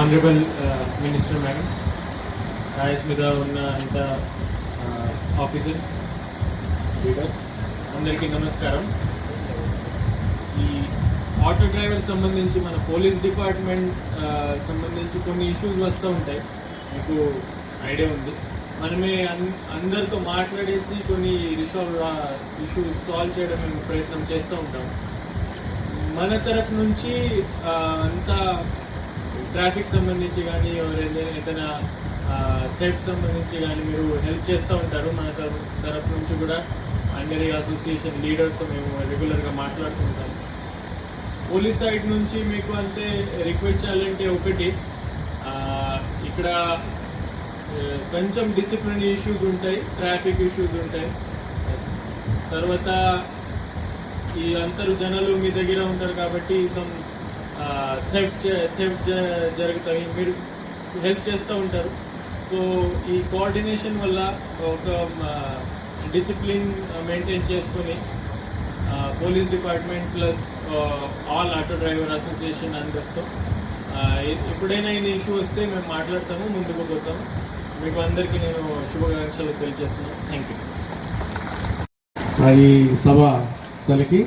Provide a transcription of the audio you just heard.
Honourable minister madam Royce మీద ఉన్న అంత ఆఫీసర్స్ లీడర్స్ అందరికీ నమస్కారం. ఈ ఆటో డ్రైవర్ సంబంధించి మన పోలీస్ డిపార్ట్మెంట్ uh, సంబంధించి కొన్ని ఇష్యూస్ వస్తూ ఉంటాయి. మీకు ఐడియా ఉంది. మనమే అన్- అందరితో మాట్లాడేసి కొన్ని రిసాల్వ్ ఇష్యూస్ సాల్వ్ చేయడం మేము ప్రయత్నం చేస్తూ ఉంటాం. మన తరపు నుంచి uh, అంతా ట్రాఫిక్ సంబంధించి కానీ ఎవరైనా ఏదైనా థెఫ్ట్ సంబంధించి కానీ మీరు హెల్ప్ చేస్తూ ఉంటారు. మన తరపు తరపు నుంచి కూడా అందరి అసోసియేషన్ లీడర్స్తో మేము రెగ్యులర్గా మాట్లాడుతుంటాం పోలీస్ సైడ్ నుంచి మీకు అంతే రిక్వెస్ట్ చేయాలంటే ఒకటి. ఇక్కడ కొంచెం డిసిప్లిన్ ఇష్యూస్ ఉంటాయి ట్రాఫిక్ ఇష్యూస్ ఉంటాయి. తర్వాత ఈ అందరు జనాలు మీ దగ్గర ఉంటారు కాబట్టి సమ్ థెఫ్ట్ థెఫ్ట్ జరుగుతాయి. మీరు హెల్ప్ చేస్తూ ఉంటారు. సో ఈ కోఆర్డినేషన్ వల్ల ఒక డిసిప్లిన్ మెయింటైన్ చేసుకొని police department plus all auto driver association అందరితో ఎప్పుడైనా ఈ ఇష్యూ వస్తే మేము మాట్లాడతాము ముందుకు పోతాము. మీకు అందరికీ నేను శుభాకాంక్షలు తెలియజేస్తున్నాను. థ్యాంక్ యూ ఈ సభ స్థలికి